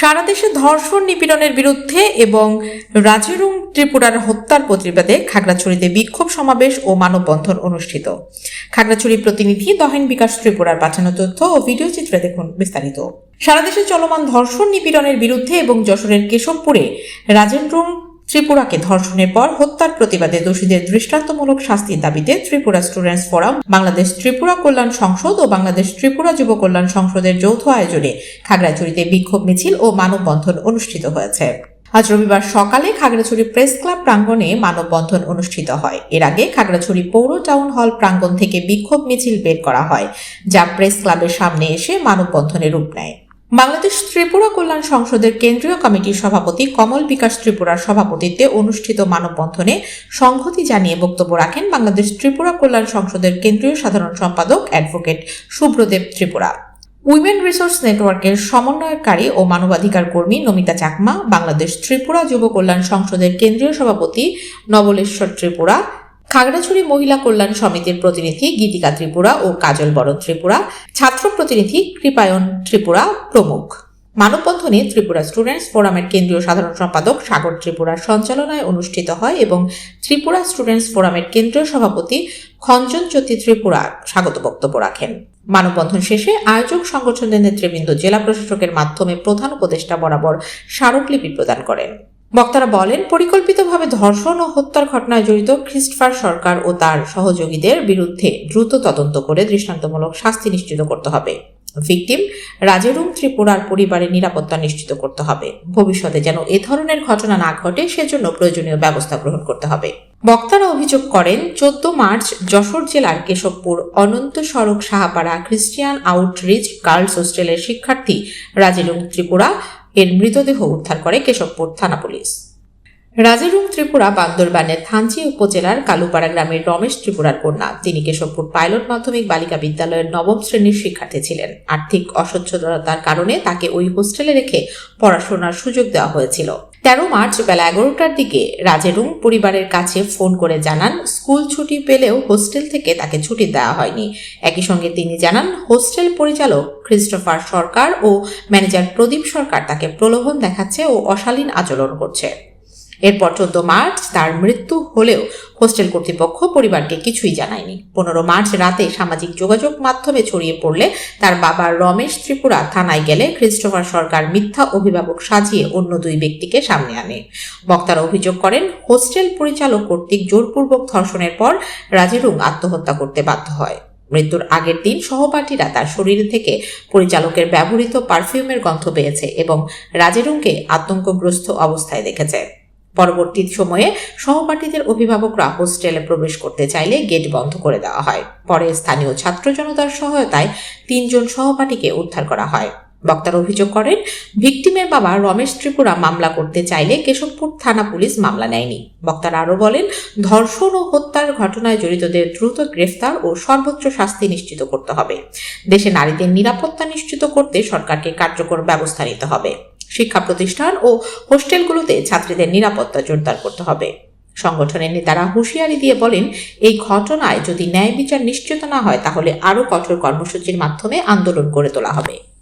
সারা দেশে ধর্ষণ নিপীড়নের বিরুদ্ধে এবং রাজিরুং ত্রিপুরার হত্যার প্রতিবাদে খাগড়াছড়িতে বিক্ষোভ সমাবেশ ও মানববন্ধন অনুষ্ঠিত। খাগড়াছড়ি প্রতিনিধি দহেন বিকাশ ত্রিপুরার পাঠানো তথ্য ও ভিডিও চিত্রে দেখুন বিস্তারিত। সারা দেশে চলমান ধর্ষণ নিপীড়নের বিরুদ্ধে এবং যশোরের কেশবপুরে রাজেন্দ্রং ত্রিপুরাকে ধর্ষণের পর হত্যার প্রতিবাদে দোষীদের দৃষ্টান্তমূলক শাস্তির দাবিতে ত্রিপুরা স্টুডেন্টস ফোরাম, বাংলাদেশ ত্রিপুরা কল্যাণ সংসদ ও বাংলাদেশ ত্রিপুরা যুব কল্যাণ সংসদের যৌথ আয়োজনে খাগড়াছড়িতে বিক্ষোভ মিছিল ও মানববন্ধন অনুষ্ঠিত হয়েছে। আজ রবিবার সকালে খাগড়াছড়ি প্রেস ক্লাব প্রাঙ্গণে মানববন্ধন অনুষ্ঠিত হয়। এর আগে খাগড়াছড়ি পৌর টাউন হল প্রাঙ্গণ থেকে বিক্ষোভ মিছিল বের করা হয়, যা প্রেস ক্লাবের সামনে এসে মানববন্ধনে রূপ নেয়। বাংলাদেশ ত্রিপুরা কল্যাণ সংসদের কেন্দ্রীয় কমিটির সভাপতি কমল বিকাশ ত্রিপুরার সভাপতিত্বে অনুষ্ঠিত মানববন্ধনে সংহতি জানিয়ে বক্তব্য রাখেন বাংলাদেশ ত্রিপুরা কল্যাণ সংসদের কেন্দ্রীয় সাধারণ সম্পাদক advocate Shubhradev Tripura. Women resource নেটওয়ার্কের সমন্বয়কারী ও মানবাধিকার কর্মী নমিতা চাকমা, বাংলাদেশ ত্রিপুরা যুব কল্যাণ সংসদের কেন্দ্রীয় সভাপতি নবলেশ্বর ত্রিপুরা খাগড়াছড়ি মহিলা কল্যাণ সমিতির প্রতিনিধি গীতিকা ত্রিপুরা ও কাজল বরণ ত্রিপুরা, ছাত্র প্রতিনিধি কৃপায়ন ত্রিপুরা প্রমুখ। মানববন্ধনে ত্রিপুরা স্টুডেন্টস ফোরামের কেন্দ্রীয় সাধারণ সম্পাদক সাগর ত্রিপুরার সঞ্চালনায় অনুষ্ঠিত হয় এবং ত্রিপুরা স্টুডেন্টস ফোরামের কেন্দ্রীয় সভাপতি খঞ্জন জ্যোতি ত্রিপুরা স্বাগত বক্তব্য রাখেন। মানববন্ধন শেষে আয়োজক সংগঠনের নেতৃবৃন্দ জেলা প্রশাসকের মাধ্যমে প্রধান উপদেষ্টা বরাবর স্মারকলিপি প্রদান করেন। বক্তারা বলেন, পরিকল্পিতভাবে ধর্ষণ ও হত্যার ঘটনায় জড়িত খ্রিস্টফার সরকার ও তার সহযোগীদের বিরুদ্ধে দ্রুত তদন্ত করে দৃষ্টান্তমূলক শাস্তি নিশ্চিত করতে হবে। ভিকটিম রাজেরুং ত্রিপুরার পরিবারের নিরাপত্তা নিশ্চিত করতে হবে। ভবিষ্যতে যেন এ ধরনের ঘটনা না ঘটে, সেজন্য প্রয়োজনীয় ব্যবস্থা গ্রহণ করতে হবে। বক্তারা অভিযোগ করেন, চোদ্দ মার্চ যশোর জেলার কেশবপুর অনন্ত সড়ক সাহাপাড়া খ্রিস্টিয়ান আউটরিচ গার্লস হোস্টেলের শিক্ষার্থী রাজেরুং ত্রিপুরা এর মৃতদেহ উদ্ধার করে কেশবপুর থানা পুলিশ। রাজেরুং ত্রিপুরা বান্দরবানের থানচি উপজেলার কালুপাড়া গ্রামের রমেশ ত্রিপুরার কন্যা। তিনি কেশবপুর পাইলট মাধ্যমিক বালিকা বিদ্যালয়ের নবম শ্রেণির শিক্ষার্থী ছিলেন। আর্থিক অসচ্ছলতার কারণে তাকে ওই হোস্টেলে রেখে পড়াশোনার সুযোগ দেওয়া হয়েছিল। তেরো মার্চ বেলা এগারোটার দিকে রাজেরুং পরিবারের কাছে ফোন করে জানান, স্কুল ছুটি পেলেও হোস্টেল থেকে তাকে ছুটি দেওয়া হয়নি। একই সঙ্গে তিনি জানান, হোস্টেল পরিচালক ক্রিস্টোফার সরকার ও ম্যানেজার প্রদীপ সরকার তাকে প্রলোভন দেখাচ্ছে ও অশালীন আচরণ করছে। এরপর চোদ্দ মার্চ তার মৃত্যু হলেও হোস্টেল কর্তৃপক্ষ পরিবারকে কিছুই জানায়নি। পনেরো মার্চ রাতে সামাজিক যোগাযোগ মাধ্যমে ছড়িয়ে পড়লে তার বাবা রমেশ ত্রিপুরা থানায় গেলে ক্রিস্টোফার সরকার মিথ্যা অভিভাবক সাজিয়ে অন্য দুই ব্যক্তিকে সামনে আনে। বক্তারা অভিযোগ করেন, হোস্টেল পরিচালক কর্তৃক জোরপূর্বক ধর্ষণের পর রাজেরুং আত্মহত্যা করতে বাধ্য হয়। মৃত্যুর আগের দিন সহপাঠীরা তার শরীর থেকে পরিচালকের ব্যবহৃত পারফিউমের গন্ধ পেয়েছে এবং রাজেরুংকে আতঙ্কগ্রস্ত অবস্থায় দেখেছে। পরবর্তী সময়ে সহপাঠীদের অভিভাবকরা হোস্টেলে প্রবেশ করতে চাইলে গেট বন্ধ করে দেওয়া হয়। পরে স্থানীয় ছাত্র জনতার সহায়তায় তিনজন সহপাঠীকে উদ্ধার করা হয়। বক্তার অভিযোগ করেন, ভিকটিমের বাবা রমেশ ত্রিপুরা মামলা করতে চাইলে কেশবপুর থানা পুলিশ মামলা নেয়নি। বক্তারা আরও বলেন, ধর্ষণ ও হত্যার ঘটনায় জড়িতদের দ্রুত গ্রেফতার ও সর্বোচ্চ শাস্তি নিশ্চিত করতে হবে। দেশে নারীদের নিরাপত্তা নিশ্চিত করতে সরকারকে কার্যকর ব্যবস্থা নিতে হবে। শিক্ষা প্রতিষ্ঠান ও হোস্টেলগুলোতে ছাত্রীদের নিরাপত্তা জোরদার করতে হবে। সংগঠনের নেতারা হুঁশিয়ারি দিয়ে বলেন, এই ঘটনায় যদি ন্যায় বিচার নিশ্চিত না হয়, তাহলে আরও কঠোর কর্মসূচির মাধ্যমে আন্দোলন করে তোলা হবে।